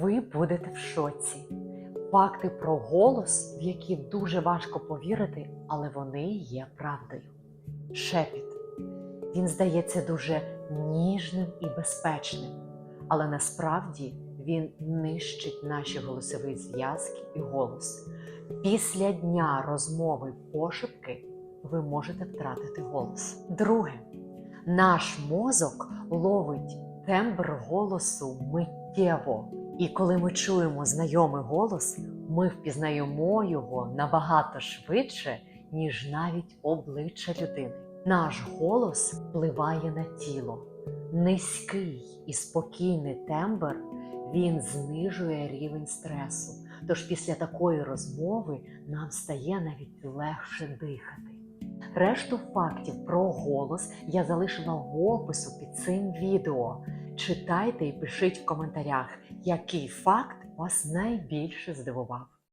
Ви будете в шоці. Факти про голос, в які дуже важко повірити, але вони є правдою. Шепіт. Він здається дуже ніжним і безпечним, але насправді він нищить наші голосові зв'язки і голос. Після дня розмови пошепки ви можете втратити голос. Друге, наш мозок ловить тембр голосу миттєво. І коли ми чуємо знайомий голос, ми впізнаємо його набагато швидше, ніж навіть обличчя людини. Наш голос впливає на тіло. Низький і спокійний тембр він знижує рівень стресу. Тож після такої розмови нам стає навіть легше дихати. Решту фактів про голос я залишила в опису під цим відео. Читайте і пишіть в коментарях, який факт вас найбільше здивував.